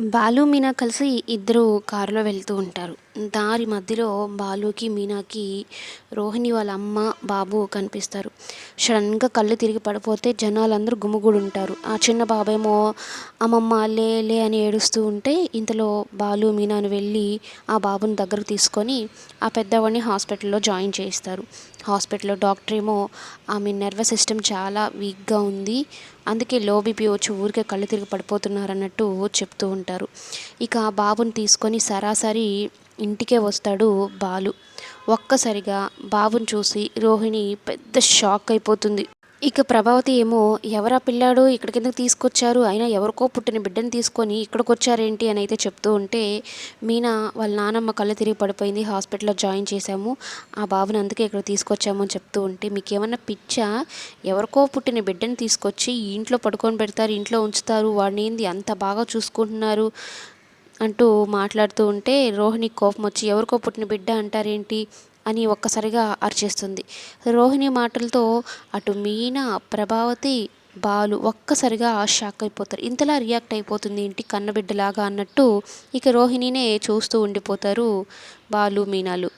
బాలు మీనా కలిసి ఇద్దరు కారులో వెళ్తూ ఉంటారు. దారి మధ్యలో బాలుకి మీనాకి రోహిణి వాళ్ళ అమ్మ బాబు కనిపిస్తారు. సడన్గా కళ్ళు తిరిగి పడిపోతే జనాలందరూ గుమిగూడి ఉంటారు ఆ చిన్న బాబేమో అమ్మమ్మ లే లే అని ఏడుస్తూ ఉంటే ఇంతలో బాలు మీనాను వెళ్ళి ఆ బాబుని దగ్గరకు తీసుకొని ఆ పెద్దవాడిని హాస్పిటల్లో జాయిన్ చేయిస్తారు. హాస్పిటల్లో డాక్టర్ ఏమో ఆమె నర్వస్ సిస్టమ్ చాలా వీక్గా ఉంది. అందుకే లో బీపీ వచ్చి ఊరికే కళ్ళు తిరిగి పడిపోతున్నారు అన్నట్టు చెప్తూ ఉంటారు. ఇక ఆ బాబుని తీసుకొని సరాసరి ఇంటికే వస్తాడు బాలు. ఒక్కసారిగా బాబుని చూసి రోహిణి పెద్ద షాక్ అయిపోతుంది. ఇక ప్రభావతి ఏమో ఎవరా పిల్లాడు? ఇక్కడ కిందకి తీసుకొచ్చారు? అయినా ఎవరికో పుట్టిన బిడ్డని తీసుకొని ఇక్కడికి వచ్చారేంటి అని అయితే చెప్తూ ఉంటే మీనా వాళ్ళ నానమ్మ కళ్ళు తిరిగి పడిపోయింది. హాస్పిటల్లో జాయిన్ చేశాము. ఆ బాబుని అందుకే ఇక్కడ తీసుకొచ్చాము అని చెప్తూ ఉంటే మీకు ఏమన్నా పిచ్చా? ఎవరికో పుట్టిన బిడ్డని తీసుకొచ్చి ఇంట్లో పడుకొని పెడతారు ఇంట్లో ఉంచుతారు. వాడిని ఏంది అంత బాగా చూసుకుంటున్నారు? అంటూ మాట్లాడుతూ ఉంటే రోహిణి కోపం వచ్చి ఎవరికో పుట్టిన బిడ్డ అంటారేంటి? అని ఒక్కసారిగా అరిచేస్తుంది. రోహిణి మాటలతో అటు మీనా ప్రభావతి బాలు ఒక్కసారిగా షాక్ అయిపోతారు. ఇంతలా రియాక్ట్ అయిపోతుంది ఇంటి కన్నబిడ్డలాగా అన్నట్టు ఇక రోహిణినే చూస్తూ ఉండిపోతారు బాలు మీనాలు.